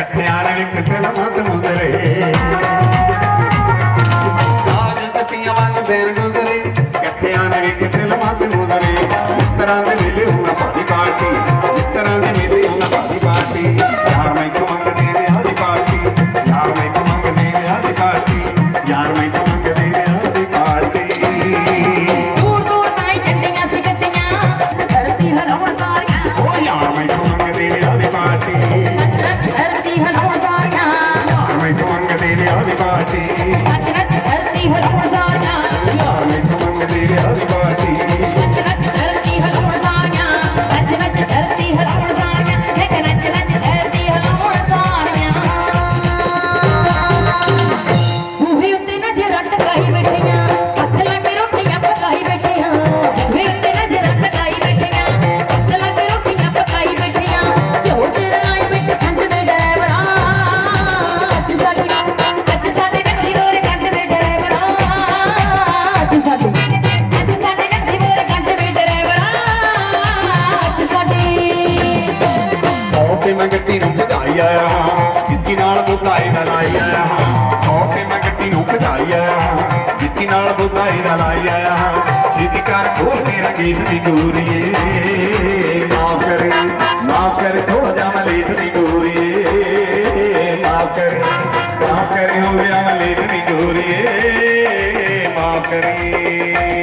கட்டையான வீட்டுக்கு ਨਾਲ ਬੁਲਾਈ ਦਾ ਲਾਈ ਆਇਆ ਹਾਂ ਜਿੱਦ ਕਰ ਖੋਲ ਮੇਰਾ ਗੇਟ ਦੀ ਗੂਰੀਏ। ਮਾਫ ਕਰ ਨਾ ਕਰ ਥੋੜਾ ਜਾ ਮੈਂ ਲੇਟ ਦੀ ਗੋਰੀਏ। ਮਾਫ ਕਰ ਮਾਫ ਕਰ, ਹੋ ਗਿਆ ਮੈਂ ਲੇਟ ਦੀ ਗੋਰੀਏ। ਮਾਫ ਕਰੀ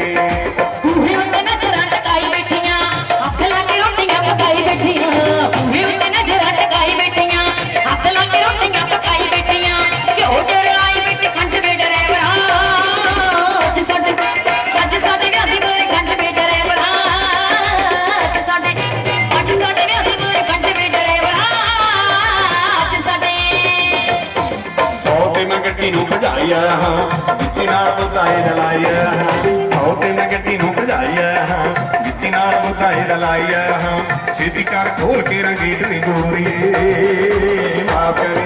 ਲਾਇਆ ਹਾਂ, ਵਿੱਚ ਨਾਲ ਬੁਤਾਏ ਦਲਾਇਆ ਹਾਂ, ਸੌ ਤਿੰਨ ਗੱਡੀ ਨੂੰ ਭਜਾਇਆ ਹਾਂ, ਵਿੱਚ ਨਾਲ ਬੁਤਾਏ ਦਲਾਇਆ ਹਾਂ, ਛੇਤੀ ਕਰ ਖੋਲ ਕੇ ਰੰਗੀਤ ਨੀ ਗੋਰੀਏ ਮਾਫ ਕਰੇ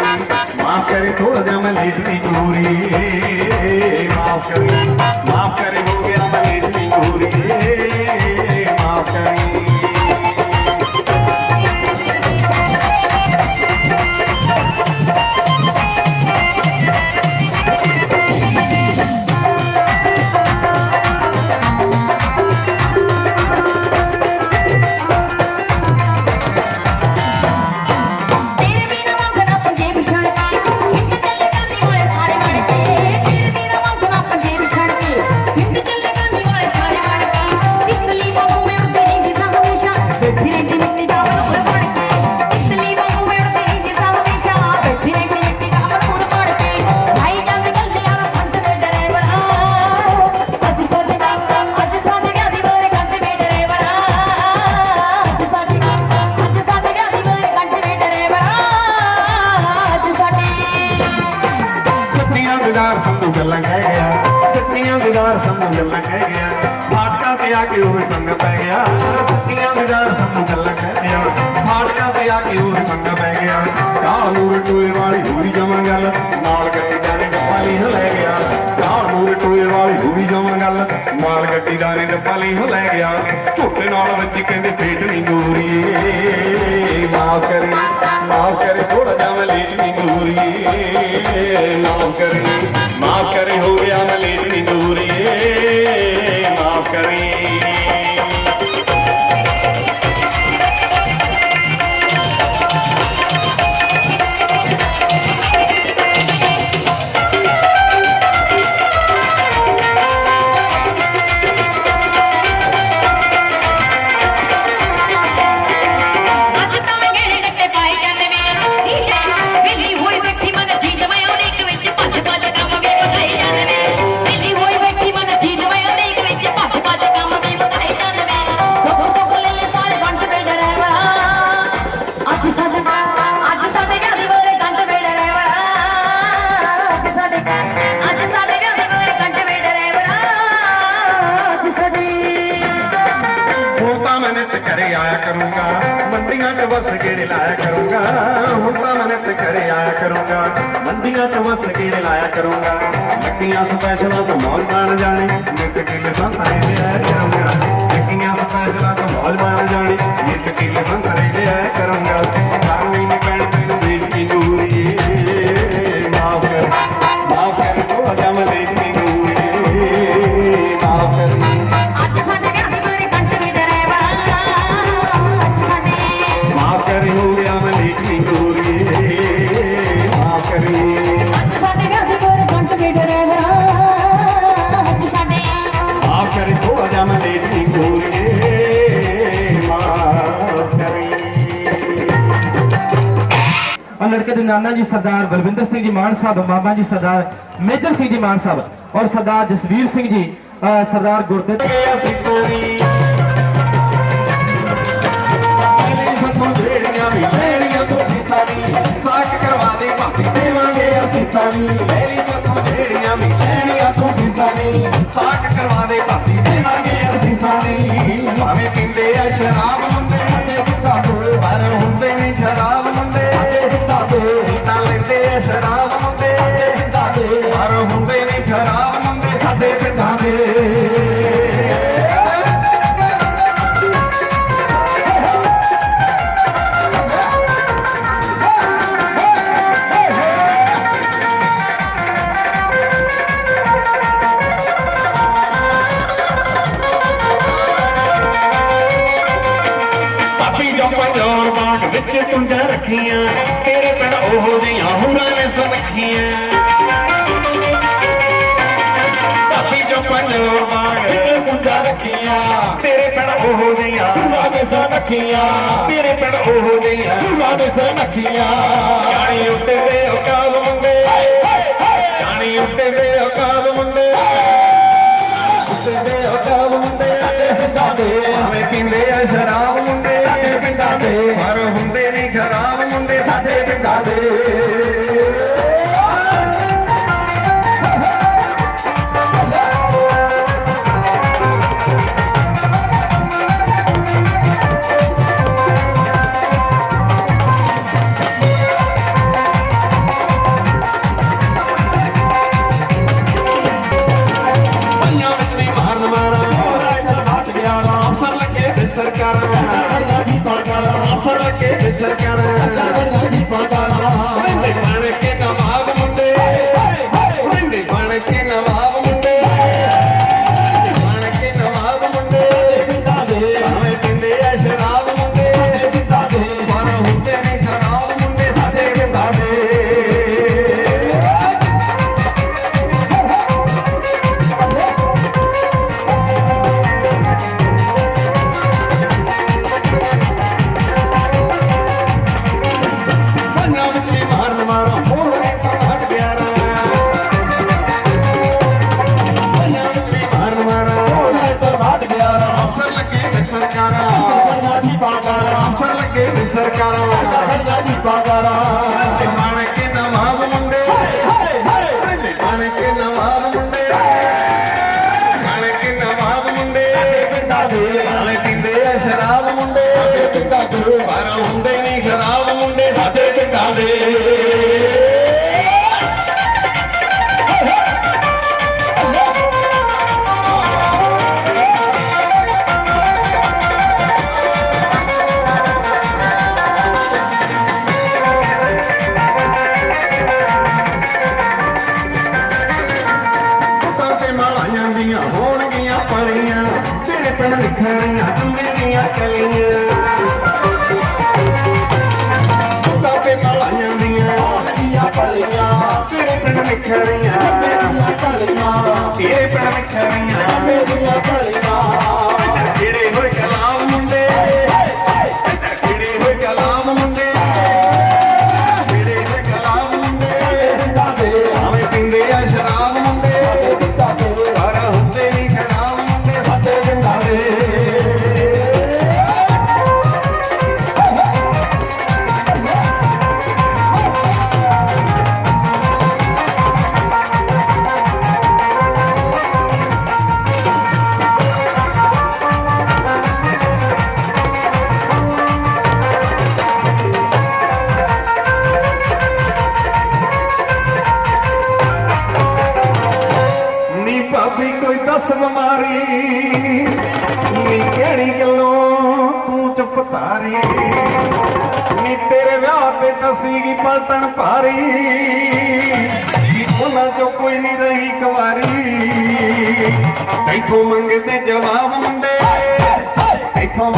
ਮਾਫ ਕਰੇ ਥੋੜਾ ਜਿਹਾ ਮੈਂ ਲੇਟ ਨੀ ਗੋਰੀਏ ਮਾਫ ਕਰੇ ਚੱਲਣ ਕਹਿ ਗਿਆ। ਫਾਟਕਾਂ ਤੇ ਆ ਕੇ ਉਹ ਪੰਗ ਪੈ ਗਿਆ। ਸੱਚੀਆਂ ਵਿਦਾਰ ਸਾਨੂੰ ਚੱਲਣ ਕਹਿ ਗਿਆ ਫਾਟਕਾਂ ਤੇ ਆ ਕੇ ਉਹ ਪੰਗ ਪੈ ਗਿਆ। ਕਾਹ ਨੂਰ ਟੋਏ ਵਾਲੀ ਹੋਈ ਜਾਵਾਂ ਗੱਲ ਨਾਲ ਗੱਡੀ ਦਾ ਨੇ ਡੱਬਾ ਲੈ ਗਿਆ। ਕਾਹ ਨੂਰ ਟੋਏ ਵਾਲੀ ਹੋਰੀ ਜਾਵਾਂ ਗੱਲ ਨਾਲ ਗੱਡੀ ਦਾ ਨੇ ਡੱਬਾ ਲੈ ਗਿਆ। ਝੋਟੇ ਨਾਲ ਵੱਜ ਕਹਿੰਦੇ ਫੇਟ ਨਹੀਂ ਗੋਰੀਏ ਮੰਡੀਆਂ 'ਚ ਵਸ ਗੇੜੇ ਲਾਇਆ ਕਰੂੰਗਾ। ਹੁਣ ਤਾਂ ਮੈਂ ਮਿਹਨਤ ਕਰੇ ਆਇਆ ਕਰੂੰਗਾ। ਮੰਡੀਆਂ 'ਚ ਵਸ ਗੇੜੇ ਲਾਇਆ ਕਰੂੰਗਾ। ਲੱਗੀਆਂ ਸਪੈਸ਼ਲਾਂ ਤੋਂ ਮੌਜ ਮਾਣ ਜਾਣੇ। ਨਿੱਤ ਢਿੱਲ ਸੰਤਾਂ ਦੇ ਆਇਆ ਕਰੂੰਗਾ ਲੜਕੇ ਦੇ ਨਾਨਾ ਜੀ ਸਰਦਾਰ ਬਲਵਿੰਦਰ ਸਿੰਘ ਜੀ ਮਾਨ ਸਾਹਿਬ ਬਾਬਾ ਜੀ ਸਰਦਾਰ ਮੇਜਰ ਸਿੰਘ ਜੀ ਮਾਨ ਸਾਹਿਬ ਔਰ ਸਰਦਾਰ ਜਸਵੀਰ ਸਿੰਘ ਜੀ ਸਰਦਾਰ ਗੁਰਦੇਵ ਗਿਆ ਸੀ ਸੋਰੀ ਸਾਕ ਕਰਵਾ ਦੇ ਭਾਪੀ ਦੇਵਾਂਗੇ ਅਸੀਂ ਸਾਰੀ। ਰੱਖੀਆਂ ਤੇਰੇ ਬਿਨ ਉਹ ਦੀਆਂ ਹੁਰਾਂ ਨੇ ਸੁਨੱਖੀਆਂ। ਕਾਫੀ ਜੋ ਪੰਜੋ ਬਾਗੇ ਮੁੰਡਾ ਰੱਖੀਆਂ। ਤੇਰੇ ਬਿਨ ਉਹ ਦੀਆਂ ਹੁਰਾਂ ਨੇ ਸੁਨੱਖੀਆਂ। ਤੇਰੇ ਬਿਨ ਉਹ ਦੀਆਂ ਹੁਰਾਂ ਨੇ ਸੁਨੱਖੀਆਂ। ਜਾਣੀ ਉੱਤੇ ਦੇ ਔਕਾਲ ਮੁੰਡੇ। ਜਾਣੀ ਉੱਤੇ ਦੇ ਔਕਾਲ ਮੁੰਡੇ। ਉੱਤੇ ਦੇ ਔਕਾਲ ਮੁੰਡੇ। ਦੇ ਹੁੰਡਾ ਦੇ। ਪੀਂਦੇ ਆ ਸ਼ਰਾਬ। Yeah. Come, come. ਵਾਰੀ। ਇੱਥੋਂ ਮੰਗਦੇ ਜਵਾਬ ਮੁੰਡੇ। ਇੱਥੋਂ